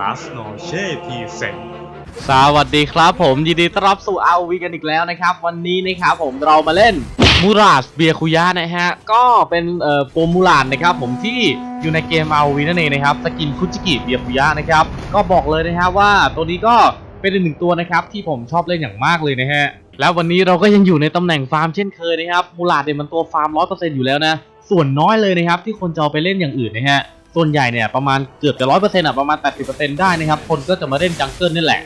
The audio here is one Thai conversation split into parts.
ลาสโนเช่พีเซนสวัสดีครับผมยินดีต้อนรับสู่ ROV กันอีกแล้วนะครับ วันนี้นะครับผมเรามาเล่นมูราสเบียคุยะนะฮะ ก็เป็นเอ่อโปรมูลานนะครับผมที่อยู่ในเกม ROV นั่นเองนะครับสกินคุจิกิเบียคุยะนะครับ ก็บอกเลยนะครับว่าตัวนี้ก็เป็นอีกหนึ่งตัวนะครับที่ผมชอบเล่นอย่างมากเลยนะฮะแล้ววันนี้เราก็ยังอยู่ในตำแหน่งฟาร์มเช่นเคยนะครับมูราดเนี่ยมันตัวฟาร์ม100%อยู่แล้วนะส่วนน้อยเลยนะครับที่คนจะเอาไปเล่นอย่างอื่นนะฮะ ส่วนใหญ่เนี่ยประมาณเกือบจะร้อยเปอร์เซ็นต์อะประมาณ80%ได้นะครับคนก็จะมาเล่นจังเกิลนี่แหละ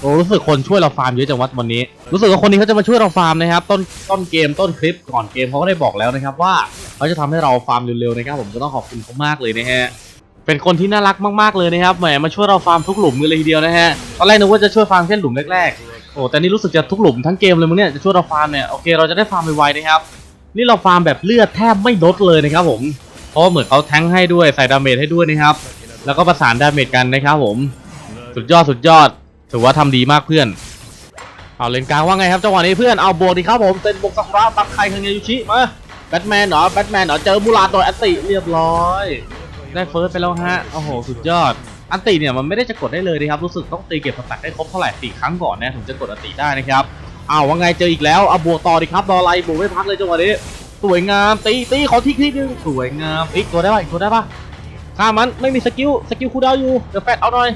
โอ้รู้สึกคนช่วยเราฟาร์มเยอะจังวัดวันนี้ รู้สึกว่าคนนี้เขาจะมาช่วยเราฟาร์มนะครับต้นต้นเกมต้นคลิปก่อนเกมเขาก็ได้บอกแล้วนะครับว่าเขาจะทำให้เราฟาร์มเร็วๆนะครับผมก็ต้องขอบคุณเขามากเลยนะฮะเป็นคนที่น่ารักมากๆเลยนะครับแหมมาช่วยเราฟาร์มทุกหลุมเลยทีเดียวนะฮะตอนแรกนึกว่าจะช่วยฟาร์มแค่หลุมแรกๆโอ้แต่นี่รู้สึกจะทุกหลุมทั้งเกมเลยมึงเนี่ยจะช่วยเราฟาร์มเนี่ยโอเคเราจะได้ฟาร์มไวๆนะครับนี่เราฟาร์มแบบเลือดแทบไม่ลดเลยนะครับผม เพราะเหมือนเขาแทงให้ด้วยใส่ดาเมจให้ด้วยนะครับ แล้วก็ประสานดาเมจกันนะครับผม สุดยอดสุดยอด ถือว่าทำดีมากเพื่อน เอาเลนกลางว่าไงครับจังหวะนี้เพื่อนเอาบวกดีครับผมเซนบกซากุระตักไคคังเยยุชิมาแบทแมนเหรอแบทแมนเหรอเจอมูราโดยอันติเรียบร้อยได้เฟิร์สไปแล้วฮะโอ้โหสุดยอดอันติเนี่ยมันไม่ได้จะกดได้เลยนะครับรู้สึกต้องตีเก็บสแต็กได้ครบเท่าไหร่สี่ครั้งก่อนนะถึงจะกดอันติได้นะครับเอาว่าไงเจออีกแล้วเอาบวกต่อดีครับรออะไรบวกไม่พักเลยจังหวะนี้ สวยงามตีตีขอทิกทีนึงสวยงามอีกตัวได้ป่ะอีกตัวได้ป่ะฆ่ามันไม่มีสกิลสกิลคูดาวอยู่เดี๋ยวแฟดเอาหน่อย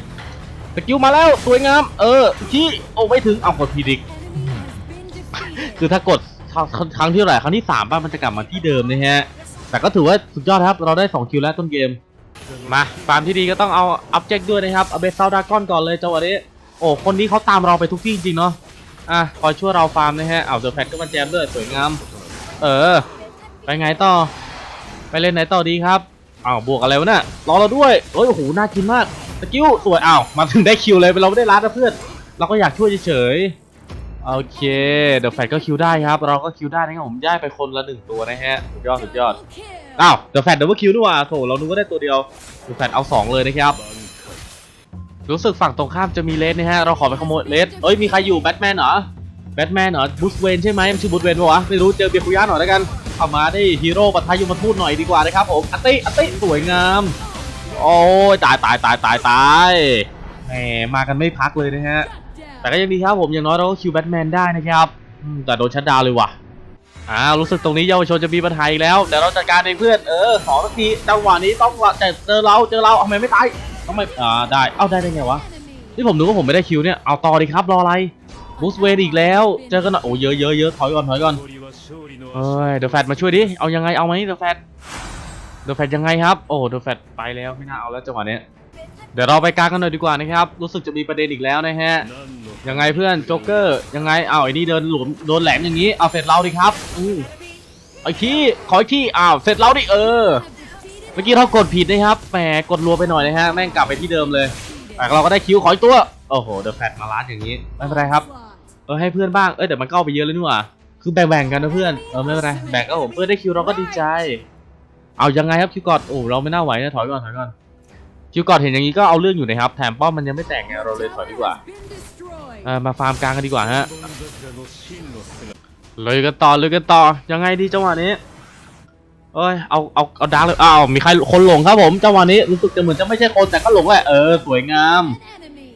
สกิลมาแล้วสวยงาม เออชี้โอ้ไม่ถึงเอากดพีดิกคือถ้ากดครั้งที่เท่าไหร่ครั้งที่สามป่ะมันจะกลับมาที่เดิมนะฮะแต่ก็ถือว่าสุดยอดครับเราได้2คิวแล้วต้นเกมมาฟาร์มที่ดีก็ต้องเอาอัพเจกด้วยนะครับเอาเบสซาวดากอนก่อนเลยจังหวะนี้โอ้คนนี้เขาตามเราไปทุกที่จริงเนาะอะคอยช่วยเราฟาร์มนะฮะเอาเดอะแพทก็มาแจมด้วยสวยงาม เออ ไปไงต่อ ไปเล่นไหนต่อดีครับอ้าวบวกอะไรวะเนี่ยรอเราด้วยเอ้ยโอ้โหน่ากินมากสกิลสวยอ้าวมาถึงได้คิวเลยเราไม่ได้รัดนะเพื่อนเราก็อยากช่วยเฉยโอเคเดอะแฟตก็คิวได้ครับ เราก็คิวได้นะครับผมย้ายไปคนละหนึ่งตัวนะฮะสุดยอดสุดยอดอ้าวเดอะแฟตเดบเบิลคิวด้วยว่ะโถเรานึกว่าได้ตัวเดียวเดอะแฟตเอาสองเลยนะครับรู้สึกฝั่งตรงข้ามจะมีเลสนะฮะเราขอไปขโมยเลสเอ้ยมีใครอยู่แบทแมนเหรอ แบทแมนเหรอบูสเวนใช่ไหมมันชื่อบูสเวนปะวะ ไม่รู้เจอเบียร์คุย่าหน่อยแล้วกันเอามาได้ฮีโร่ปัทยมาทูตหน่อยดีกว่านะครับผมอัตติอัตติสวยงาม โอ้ยตายตายตายตายตายแหมมากันไม่พักเลยนะฮะ แต่ก็ยังดีครับผมอย่างน้อยเราก็คิวแบทแมนได้นะครับแต่โดนชัดดาวเลยว่ะอ้าวรู้สึกตรงนี้เยาวชนจะมีปัญหาอีกแล้วเดี๋ยวเราจัดการเองเพื่อนเออสองนาทีจังหวะนี้ต้องว่าแต่เจอเราเจอเราเอาทำไมไม่ตายทำไมอ่าได้เอ้าได้ได้ไงวะนี่ผมดูว่าผมไม่ได้คิวเนี่ยเอาต่อดีครับรออะไร บูสเวดอีกแล้ว เจอกันหน่อยโอ้เยอะเยอะเยอะถอยก่อนถอยก่อนเอ้ยเดอะแฟตมาช่วยดิ เอายังไงเอาไหมเดอะแฟตเดอะแฟตยังไงครับ โอ้เดอะแฟตไปแล้วไม่น่าเอาแล้วจังหวะเนี้ยเดี๋ยวเราไปกลางกันหน่อยดีกว่านะครับ รู้สึกจะมีประเด็นอีกแล้วนะฮะ ยังไงเพื่อนโจ๊กเกอร์ยังไงอ้าวไอ้นี่เดินหลุมโดนแหลมอย่างนี้เอาเสร็จเราดิครับอือไอ้ขี้ขออีกที่อ้าวเสร็จเราดิเออ เมื่อกี้เรากดผิดนะครับแหมกดรัวไปหน่อยนะฮะแม่งกลับไปที่เดิมเลยแต่เราก็ได้คิวขออีกตัวโอ้โหเดอะแฟตมาล้านอย่างนี้ไม่เป็นไรครับ เออให้เพื่อนบ้างเอ้ยเดี๋ยวมันเข้าไปเยอะเลยนี่หว่าคือแบ่งๆกันนะเพื่อนเออไม่เป็นไรแบ่งก็ผมเพื่อนได้คิวเราก็ดีใจ เอายังไงครับคิวกอดโอ้เราไม่น่าไหวนะถอยก่อนถอยก่อนคิวกอดเห็นอย่างนี้ก็เอาเรื่องอยู่นะครับแถมป้อมมันยังไม่แตกไงเราเลยถอยดีกว่าเออมาฟาร์มกลางกันดีกว่าฮะเลยกันต่อเลยกันต่อยังไงดีจังหวะนี้เอ้ยเอาเอาเอาดาร์กเลยอ้าวมีใครคนหลงครับผมจังหวะนี้รู้สึกจะเหมือนจะไม่ใช่คนแต่ก็หลงแหละเออสวยงาม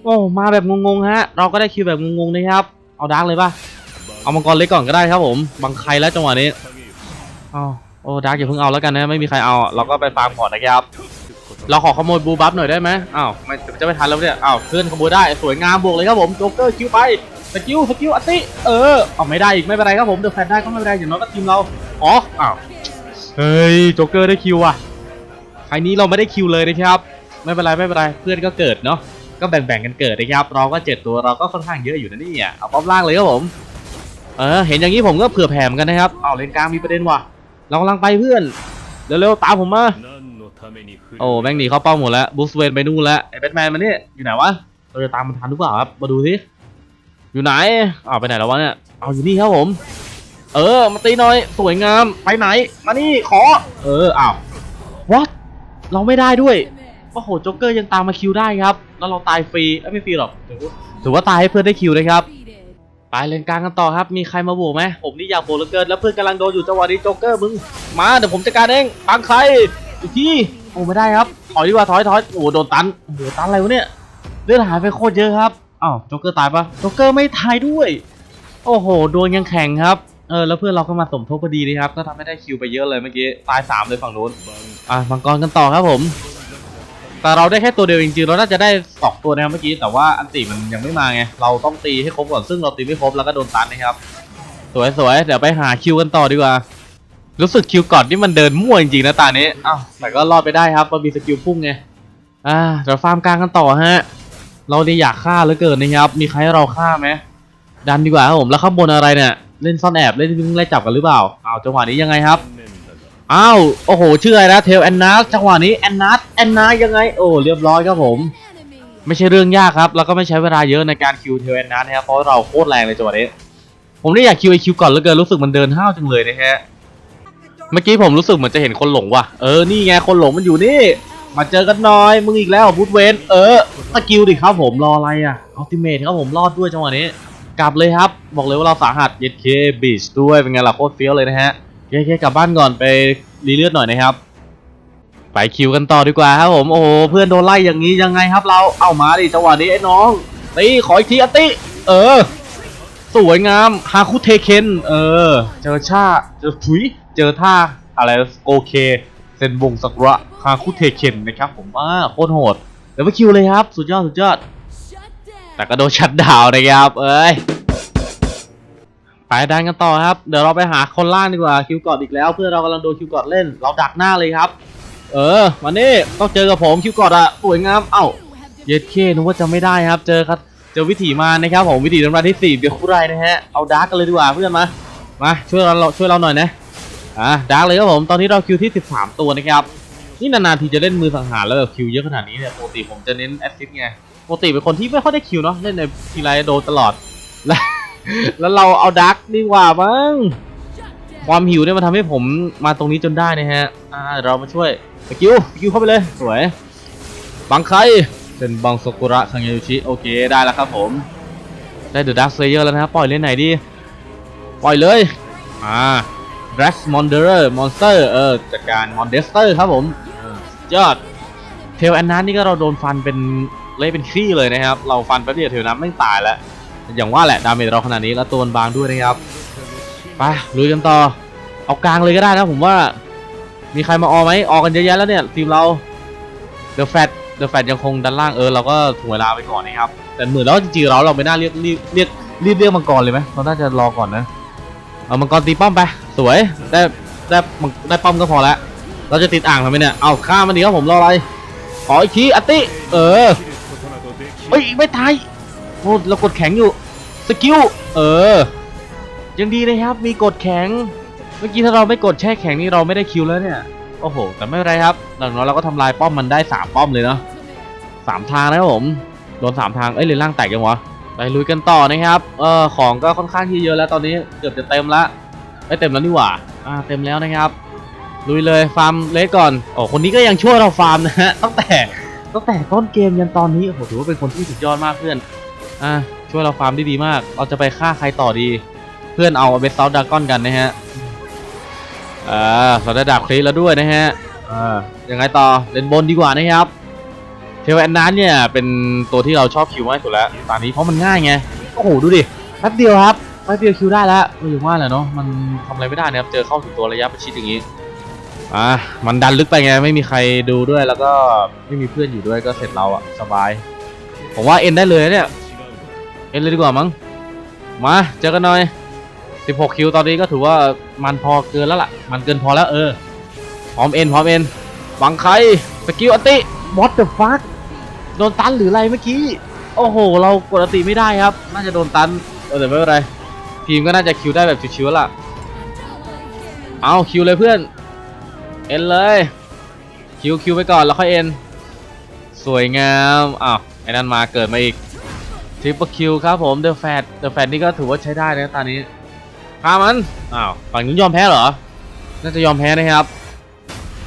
โอ้มาแบบงงๆฮะ เราก็ได้คิวแบบงงๆนะครับ เอาดาร์กเลยป่ะ เอามังกรเล็กก่อนก็ได้ครับผมบังใครแล้วจังหวะนี้อ้าโอ้ดาร์กอย่าเพิ่งเอาแล้วกันนะไม่มีใครเอาเราก็ไปฟาร์มก่อนนะครับ เราขอขโมยบูบัฟหน่อยได้ไหมอ้าวไม่จะไม่ทันแล้วเนี่ยอ้าวเพื่อนขโมยได้สวยงามบวกเลยครับผมโจ๊กเกอร์คิวไปสกิลสกิลอัตติเออเอาไม่ได้อีกไม่เป็นไรครับผมเดอะแฟนได้ก็ไม่เป็นไรอย่างน้อยก็ทีมเราอ๋ออ้าวเฮ้ยโจ๊กเกอร์ได้คิวอะครั้งนี้เราไม่ได้คิวเลยนะครับ ไม่เป็นไรไม่เป็นไรเพื่อนก็เกิดเนาะ ก็แบ่งๆกันเกิดนะครับเราก็เจ็ดตัวเราก็ค่อนข้างเยอะอยู่นะนี่ยเอาป้อมล่างเลยครับผมเออเห็นอย่างนี้ผมก็เผื่อแผ่มกันนะครับเอาเลนกลางมีประเด็นว่ะเรากำลังไปเพื่อนเร็วๆตามผมมาโอ้แม่งหนีเข้าเป้าหมดแล้วบูสเวนไปนู่นแล้วไอ้แบทแมนมันเนี่ยอยู่ไหนวะเราจะตามมันทันหรือเปล่าครับมาดูสิอยู่ไหนอ้าวไปไหนแล้ววะเนี่ยเอาอยู่นี่ครับผม เออมาตีหน่อยสวยงามไปไหนมานี่ขอ เอออ้าว what เราไม่ได้ด้วย โอ้โหโจ๊กเกอร์ยังตามมาคิวได้ครับ แล้วเราตายฟรีเอ้ยไม่ฟรีหรอกถือว่าถือว่าตายให้เพื่อนได้คิวนะครับไปเลนกลางกันต่อครับ มีใครมาโบกไหมผมนี่อยากโบกเหลือเกิน แล้วเพื่อนกำลังโดนอยู่จังหวะนี้โจ๊กเกอร์มึง มาเดี๋ยวผมจัดการเองปังใครอีกทีโอ้ไม่ได้ครับ ถอยดีกว่าถอยถอยโอ้โดนตันโอ้โหตันอะไรวะเนี่ยเลือดหายไปโคตรเยอะครับอ้าวโจ๊กเกอร์ตายปะโจ๊กเกอร์ไม่ตายด้วย โอ้โหดวงยังแข็งครับเออแล้วเพื่อนเราก็มาสมทบพอดีนะครับ ก็ทำให้ได้คิวไปเยอะเลยเมื่อกี้ตายสามเลยฝั่งนู้นอะมังกรกันต่อครับผม แต่เราได้แค่ตัวเดียวจริงๆเราน่าจะได้สองตัวนะครับเมื่อกี้แต่ว่าอันติมันยังไม่มาไงเราต้องตีให้ครบก่อนซึ่งเราตีไม่ครบแล้วก็โดนตันนะครับสวยๆเดี๋ยวไปหาคิวกันต่อดีกว่า รู้สึกคิวก่อนที่มันเดินมั่วจริงๆนะตานี้อ้าวแต่ก็รอดไปได้ครับมันมีสกิลพุ่งไงอ่าเดี๋ยวฟาร์มกลางกันต่อฮะเราได้อยากฆ่าเหลือเกินนะครับ มีใครเราฆ่าไหมดันดีกว่าครับผมแล้วข้างบนอะไรเนี่ยเล่นซ่อนแอบเล่นวิ่งไล่จับกันหรือเปล่าอ้าวจังหวะนี้ยังไงครับ อ้าว โอ้โห ชื่ออะไรนะ เทลแอนนาสจังหวะนี้แอนนาสแอนนายังไง โอ้ เรียบร้อยครับผม ไม่ใช่เรื่องยากครับ แล้วก็ไม่ใช้เวลาเยอะในการคิวเทลแอนนาสนะครับ เพราะเราโคตรแรงเลยจังหวะนี้ ผมได้อยากคิวไอคิวก่อนเหลือเกิน รู้สึกมันเดินห้าวจังเลยนะฮะ เมื่อกี้ผมรู้สึกเหมือนจะเห็นคนหลงว่ะ เออ นี่ไง คนหลงมันอยู่นี่ มาเจอกันหน่อย มึงอีกแล้วบูทเวนเออสกิลดิครับผม รออะไรอะอัลติเมทครับผม รอดด้วยจังหวะนี้ กลับเลยครับ บอกเลยว่าเราสาหัสเย็ดเคบีชด้วย เป็นไงล่ะโคตรเฟี้ยวเลยนะฮะ เคเคกลับบ้านก่อนไปรีเลือดหน่อยนะครับ ไปคิวกันต่อดีกว่าครับผม โอ้โห เพื่อนโดนไล่อย่างนี้ยังไงครับเรา เอามาดิจังหวะนี้ไอ้น้องตีขออีกทีอะติ เออ สวยงามฮาคุเทเคนเออ เจอชาเจอถุย เจอท่าอะไรโอเคเซนบงสักระฮาคุเทเคนนะครับผมว่าโคตรโหดเดี๋ยวไปคิวเลยครับ สุดยอดสุดยอด แต่ก็โดนชัดดาวนะครับ เอ้ย ไปดันกันต่อครับ เดี๋ยวเราไปหาคนล่างดีกว่าคิวกอดอีกแล้ว เพื่อเรากำลังโดนคิวกอดเล่น เราดักหน้าเลยครับ เออวันนี้ต้องเจอกับผมคิวกอดอะสวยงามเอ้าเย็ดเคนึกว่าจะไม่ได้ครับ เจอครับเจอวิถีมานะครับผมวิถีน้ำรันที่สี่เบียร์คุไรนะฮะเอาดาร์กกันเลยดีกว่าเพื่อนมามาช่วยเราช่วยเราหน่อยนะอะดาร์กเลยครับผมตอนนี้เราคิวที่ 13 ตัวนะครับนี่นานๆทีจะเล่นมือสังหารแล้วแบบคิวเยอะขนาดนี้เนี่ยปกติผมจะเน้นแอสซิสต์ไงปกติเป็นคนที่ไม่ค่อยได้คิวเนาะเล่นในทีไรโดนตลอดแล้ว แล้วเราเอาดาร์กดีกว่ามั้งความหิวเนี่ยมันทำให้ผมมาตรงนี้จนได้นะฮะอ่าเรามาช่วยสกิลสกิลเข้าไปเลยสวยบังใครเป็นบังโซกุระคังยายุชิโอเคได้แล้วครับผมได้เดอะดักเซเยอร์แล้วนะครับปล่อยเล่นไหนดี ปล่อยเลยอ่า d r a x m o n d e r Monster เออจัดการ Monster ครับผมยอดเทลแอนนันนี่ก็เราโดนฟันเป็นเละเป็นขี้เลยนะครับ เราฟันแป๊บเดียวเทลนั้นไม่ตายแล้ว อย่างว่าแหละดาเมจเราขนาดนี้แล้วตัวบางด้วยนะครับไปลุยกันต่อ เอากลางเลยก็ได้นะผมว่า มีใครมาออไหมออกันเยอะแยะแล้วเนี่ยทีมเราเดอะแฟตเดอะแฟตยังคงดันล่างเออเราก็ถ่วงเวลาไปก่อนนะครับแต่เหมือนแล้วจริงๆเราเราไม่น่าเรียกเรียกเรียกรีบเรียกมังกรเลยไหมเราน่าจะรอก่อนนะเอามังกรตีป้อมไปสวยได้ได้ได้ป้อมก็พอแล้วเราจะติดอ่างทำไมเนี่ยเอาฆ่ามันดีครับผมรออะไรขออีกทีอัตติเออเฮ้ยไม่ตายโอ้เรากดแข็งอยู่ สกิล เออ ยังดีนะครับ มีกดแข็ง เมื่อกี้ถ้าเราไม่กดแช่แข็งนี่เราไม่ได้คิวแล้วเนี่ย โอ้โห แต่ไม่เป็นไรครับอย่างน้อยเราก็ทำลายป้อมมันได้สามป้อมเลยเนาะสามทางนะครับผม โดนสามทาง เอ้ยเลยล่างแตกยังวะ ไปลุยกันต่อนะครับ เออของก็ค่อนข้างที่เยอะแล้วตอนนี้เกือบจะเต็มละไม่เต็มแล้วนี่หว่า อ่า เต็มแล้วนะครับ ลุยเลยฟาร์มเลสก่อน โอ้คนนี้ก็ยังช่วยเราฟาร์มนะฮะ ตั้งแต่ตั้งแต่ต้นเกมยันตอนนี้ โอ้โห ถือว่าเป็นคนที่สุดยอดมากเพื่อน อ่า ช่วยเราฟาร์มได้ดีมาก เราจะไปฆ่าใครต่อดี เพื่อนเอาเบสซอลดากอนกันนะฮะอ่าเราได้ดาบคลีแล้วด้วยนะฮะอ่ายังไงต่อเล่นบนดีกว่านะครับเทวแอนนานเนี่ยเป็นตัวที่เราชอบคิวมากสุดแล้วตอนนี้เพราะมันง่ายไงโอ้โหดูดิแป๊บเดียวครับแป๊บเดียวคิวได้แล้วเอออย่างว่าแหละเนาะมันทำอะไรไม่ได้นะครับเจอเข้าถึงตัวระยะประชิดอย่างนี้อ่ามันดันลึกไปไงไม่มีใครดูด้วยแล้วก็ไม่มีเพื่อนอยู่ด้วยก็เสร็จเราอะสบาย ผมว่าเอ็นได้เลยเนี่ย เอ็นเลยดีกว่ามั้ง มาเจอกันหน่อย 16 คิวตอนนี้ก็ถือว่ามันพอเกินแล้วล่ะ มันเกินพอแล้วเออ พร้อมเอ็นพร้อมเอ็นหวังใครสกิลอันติ what the fuck โดนตันหรืออะไรเมื่อกี้ โอ้โห เรากดอันติไม่ได้ครับ น่าจะโดนตันเออแต่ไม่เป็นไร ทีมก็น่าจะคิวได้แบบชิวๆแล้วล่ะ เอาคิวเลยเพื่อน เอ็นเลย คิวคิวไปก่อนแล้วค่อยเอ็น สวยงาม อ้าวไอ้นั่นมาเกิดมาอีก ทริปเปอร์คิวครับผมเดอะแฟตเดอะแฟตนี่ก็ถือว่าใช้ได้นะตอนนี้ฆ่ามันอ้าวฝั่งนี้ยอมแพ้เหรอ น่าจะยอมแพ้นะครับ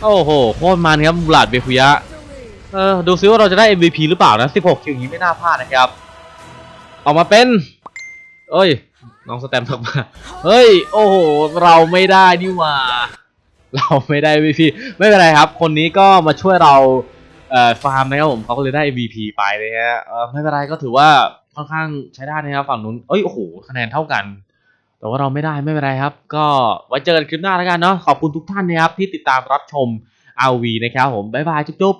โอ้โหโคตรมันครับบูลาดเบคุยะเออดูซิว่าเราจะได้ MVP หรือเปล่านะ 16 คิวอย่างนี้ไม่น่าพลาดนะครับ ออกมาเป็น เอ้ย น้องสแตมป์ทำมาเฮ้ย โอ้โห เราไม่ได้นี่หว่า เราไม่ได้ MVP ไม่เป็นไรครับ คนนี้ก็มาช่วยเราเอ่อฟาร์มนะครับผมเขาก็เลยได้ MVP ไปเลยฮะเออไม่เป็นไรก็ถือว่า ค่อนข้างใช้ได้นะครับฝั่งนู้นเอ้ยโอ้โหคะแนนเท่ากัน แต่ว่าเราไม่ได้ไม่เป็นไรครับ ก็ไว้เจอกันคลิปหน้าแล้วกันเนาะขอบคุณทุกท่านนะครับที่ติดตามรับชม RV นะครับผมบ๊ายบายจุ๊บ